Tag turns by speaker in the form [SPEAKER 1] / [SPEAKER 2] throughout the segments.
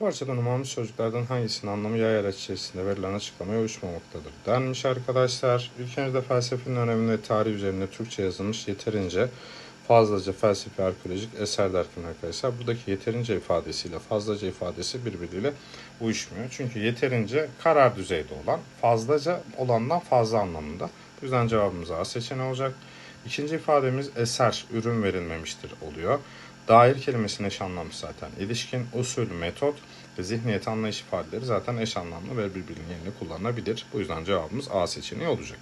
[SPEAKER 1] parçada numaralı sözcüklerden hangisinin anlamı yay araç içerisinde verilen açıklamaya uyuşmamaktadır denmiş arkadaşlar. Ülkemizde felsefenin önemini ve tarihi üzerine Türkçe yazılmış yeterince fazlaca felsefi arkeolojik eser derken arkadaşlar buradaki yeterince ifadesiyle fazlaca ifadesi birbiriyle uyuşmuyor. Çünkü yeterince karar düzeyde olan fazlaca olandan fazla anlamında. Bu yüzden cevabımız A seçeneği olacak. İkinci ifademiz eser, ürün verilmemiştir oluyor. Dair kelimesinin eş anlamı zaten ilişkin, usul, metot ve zihniyet anlayış ifadeleri zaten eş anlamlı ve birbirinin yerine kullanılabilir. Bu yüzden cevabımız A seçeneği olacak.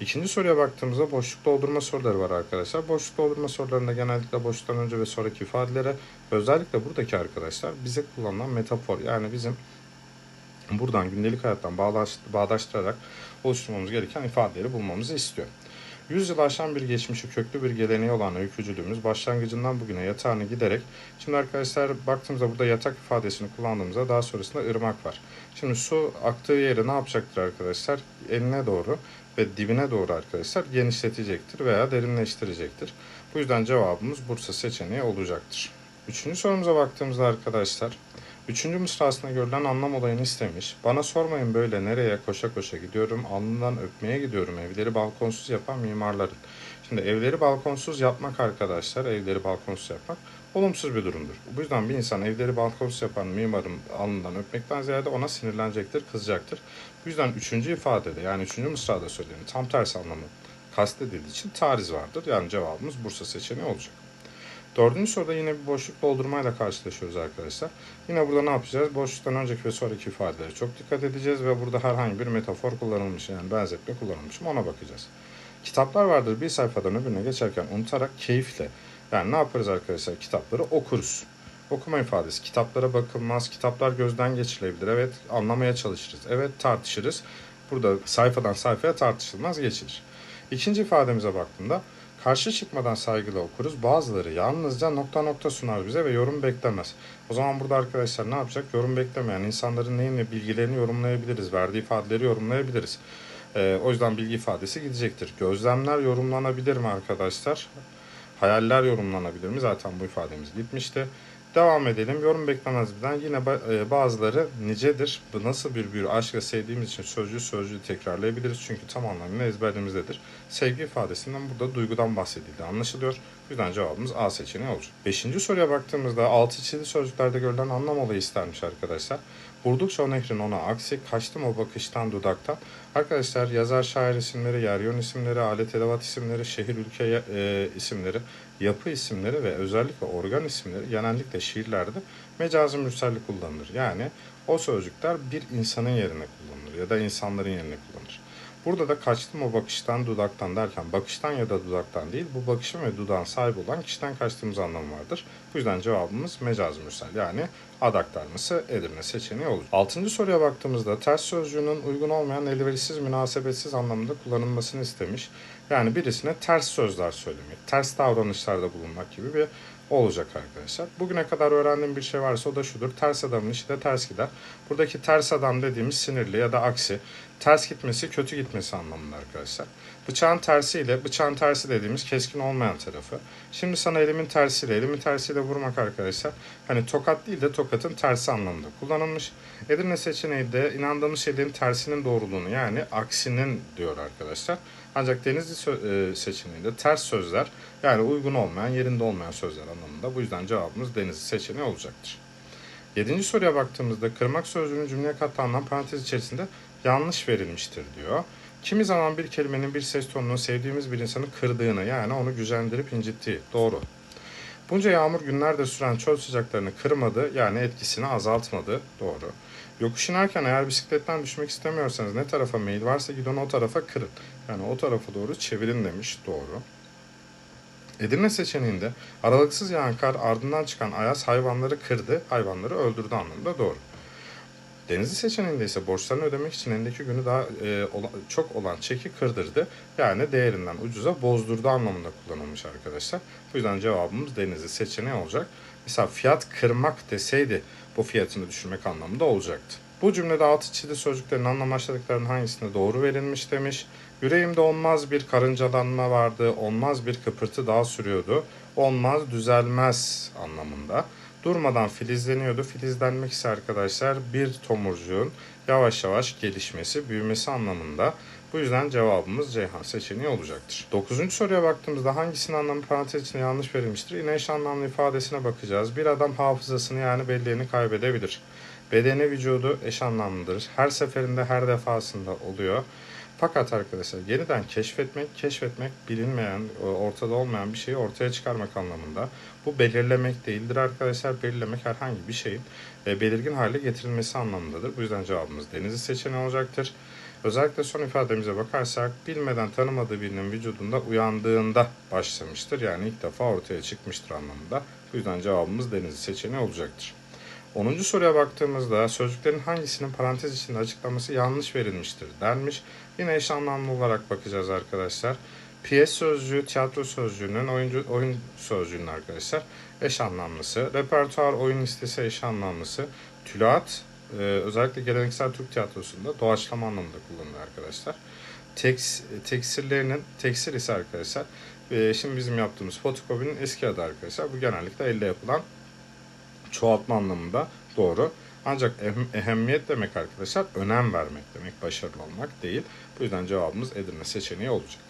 [SPEAKER 1] İkinci soruya baktığımızda boşluk doldurma soruları var arkadaşlar. Boşluk doldurma sorularında genellikle boşluktan önce ve sonraki ifadelere özellikle buradaki arkadaşlar bize kullanılan metafor yani bizim buradan gündelik hayattan bağdaş, bağdaştırarak oluşturmamız gereken ifadeleri bulmamızı istiyor. Yüz yıl aşan bir geçmişi köklü bir geleneği olan öykücülüğümüz başlangıcından bugüne yatağını giderek şimdi arkadaşlar baktığımızda burada yatak ifadesini kullandığımızda daha sonrasında ırmak var. Şimdi su aktığı yeri ne yapacaktır arkadaşlar? Eline doğru ve dibine doğru arkadaşlar genişletecektir veya derinleştirecektir. Bu yüzden cevabımız Bursa seçeneği olacaktır. Üçüncü sorumuza baktığımızda arkadaşlar Üçüncü mısrasında görülen anlam olayını istemiş. Bana sormayın böyle nereye koşa koşa gidiyorum, alnından öpmeye gidiyorum evleri balkonsuz yapan mimarların. Şimdi evleri balkonsuz yapmak arkadaşlar, evleri balkonsuz yapmak olumsuz bir durumdur. Bu yüzden bir insan evleri balkonsuz yapan mimarın alnından öpmekten ziyade ona sinirlenecektir, kızacaktır. Bu yüzden üçüncü ifadede yani üçüncü mısrada söylenen tam tersi anlamı kastedildiği için tariz vardır. Yani cevabımız Bursa seçeneği olacak. Dördüncü soruda yine bir boşluk doldurmayla karşılaşıyoruz arkadaşlar. Yine burada ne yapacağız? Boşluktan önceki ve sonraki ifadelere çok dikkat edeceğiz ve burada herhangi bir metafor kullanılmış yani benzetme kullanılmış mı ona bakacağız. Kitaplar vardır bir sayfadan öbürüne geçerken unutarak keyifle yani ne yaparız arkadaşlar kitapları okuruz. Okuma ifadesi kitaplara bakılmaz, kitaplar gözden geçilebilir. Evet anlamaya çalışırız. Evet tartışırız. Burada sayfadan sayfaya tartışılmaz geçilir. İkinci ifademize baktığımda Karşı çıkmadan saygıyla okuruz. Bazıları yalnızca nokta nokta sunar bize ve yorum beklemez. O zaman burada arkadaşlar ne yapacak? Yorum beklemeyen insanların neyin ve bilgilerini yorumlayabiliriz. Verdiği ifadeleri yorumlayabiliriz. Ee, o yüzden bilgi ifadesi gidecektir. Gözlemler yorumlanabilir mi arkadaşlar? Hayaller yorumlanabilir mi? Zaten bu ifademiz gitmişti. Devam edelim. Yorum beklemez birden. Yine e, bazıları nicedir. Bu nasıl bir bir aşkla sevdiğimiz için sözcüğü sözcüğü tekrarlayabiliriz. Çünkü tam anlamıyla ezberimizdedir. Sevgi ifadesinden burada duygudan bahsedildiği anlaşılıyor. Bu yüzden cevabımız A seçeneği olacak. Beşinci soruya baktığımızda altı çizili sözcüklerde görülen anlam olayı istermiş arkadaşlar. Vurdukça o nehrin ona aksi, kaçtım o bakıştan dudaktan. Arkadaşlar yazar şair isimleri, yer yön isimleri, alet edevat isimleri, şehir ülke e, isimleri, yapı isimleri ve özellikle organ isimleri genellikle şiirlerde mecazi mürsellik kullanılır. Yani o sözcükler bir insanın yerine kullanılır ya da insanların yerine kullanılır. Burada da kaçtım o bakıştan dudaktan derken bakıştan ya da dudaktan değil bu bakışın ve dudağın sahibi olan kişiden kaçtığımız anlamı vardır. Bu yüzden cevabımız mecaz mürsel yani ad aktarması Edirne seçeneği olur. Altıncı soruya baktığımızda ters sözcüğünün uygun olmayan elverişsiz münasebetsiz anlamında kullanılmasını istemiş. Yani birisine ters sözler söylemek, ters davranışlarda bulunmak gibi bir olacak arkadaşlar. Bugüne kadar öğrendiğim bir şey varsa o da şudur. Ters adamın işi de ters gider. Buradaki ters adam dediğimiz sinirli ya da aksi. Ters gitmesi, kötü gitmesi anlamında arkadaşlar. Bıçağın tersiyle, bıçağın tersi dediğimiz keskin olmayan tarafı. Şimdi sana elimin tersiyle, elimin tersiyle vurmak arkadaşlar. Hani tokat değil de tokatın tersi anlamında kullanılmış. Edirne seçeneği de inandığımız şeylerin tersinin doğruluğunu yani aksinin diyor arkadaşlar. Ancak Denizli sö- e, seçeneğinde ters sözler yani uygun olmayan, yerinde olmayan sözler anlamında. Bu yüzden cevabımız Denizli seçeneği olacaktır. Yedinci soruya baktığımızda kırmak sözcüğünün cümleye kattığı anlam parantez içerisinde yanlış verilmiştir diyor. Kimi zaman bir kelimenin bir ses tonunu sevdiğimiz bir insanı kırdığını yani onu gücendirip incittiği doğru. Bunca yağmur günlerde süren çöl sıcaklarını kırmadı yani etkisini azaltmadı doğru. Yokuş inerken eğer bisikletten düşmek istemiyorsanız ne tarafa meyil varsa gidin o tarafa kırın. Yani o tarafa doğru çevirin demiş doğru. Edirne seçeneğinde aralıksız yağan kar ardından çıkan ayaz hayvanları kırdı, hayvanları öldürdü anlamında doğru. Denizli seçeneğinde ise borçlarını ödemek için elindeki günü daha e, çok olan çeki kırdırdı. Yani değerinden ucuza bozdurdu anlamında kullanılmış arkadaşlar. Bu yüzden cevabımız Denizli seçeneği olacak. Mesela fiyat kırmak deseydi bu fiyatını düşürmek anlamında olacaktı. Bu cümlede altı çizili sözcüklerin anlamlaştırdıklarının hangisinde doğru verilmiş demiş. Yüreğimde olmaz bir karıncalanma vardı, olmaz bir kıpırtı daha sürüyordu. Olmaz, düzelmez anlamında. durmadan filizleniyordu. Filizlenmek ise arkadaşlar bir tomurcuğun yavaş yavaş gelişmesi, büyümesi anlamında. Bu yüzden cevabımız Ceyhan seçeneği olacaktır. Dokuzuncu soruya baktığımızda hangisinin anlamı parantez içinde yanlış verilmiştir? Yine eş anlamlı ifadesine bakacağız. Bir adam hafızasını yani belleğini kaybedebilir. Bedeni vücudu eş anlamlıdır. Her seferinde her defasında oluyor. Fakat arkadaşlar yeniden keşfetmek, keşfetmek bilinmeyen, ortada olmayan bir şeyi ortaya çıkarmak anlamında. Bu belirlemek değildir arkadaşlar. Belirlemek herhangi bir şeyin e, belirgin hale getirilmesi anlamındadır. Bu yüzden cevabımız denizi seçeneği olacaktır. Özellikle son ifademize bakarsak bilmeden tanımadığı birinin vücudunda uyandığında başlamıştır. Yani ilk defa ortaya çıkmıştır anlamında. Bu yüzden cevabımız denizi seçeneği olacaktır. 10. soruya baktığımızda sözcüklerin hangisinin parantez içinde açıklaması yanlış verilmiştir denmiş. Yine eş anlamlı olarak bakacağız arkadaşlar. Piyes sözcüğü, tiyatro sözcüğünün, oyuncu, oyun sözcüğünün arkadaşlar eş anlamlısı. Repertuar, oyun listesi eş anlamlısı. Tülaat, e, özellikle geleneksel Türk tiyatrosunda doğaçlama anlamında kullanılıyor arkadaşlar. Teks, teksirlerinin, teksir ise arkadaşlar, e, şimdi bizim yaptığımız fotokopinin eski adı arkadaşlar. Bu genellikle elde yapılan çoğaltma anlamında doğru. Ancak ehem- ehemmiyet demek arkadaşlar önem vermek demek, başarılı olmak değil. Bu yüzden cevabımız Edirne seçeneği olacak.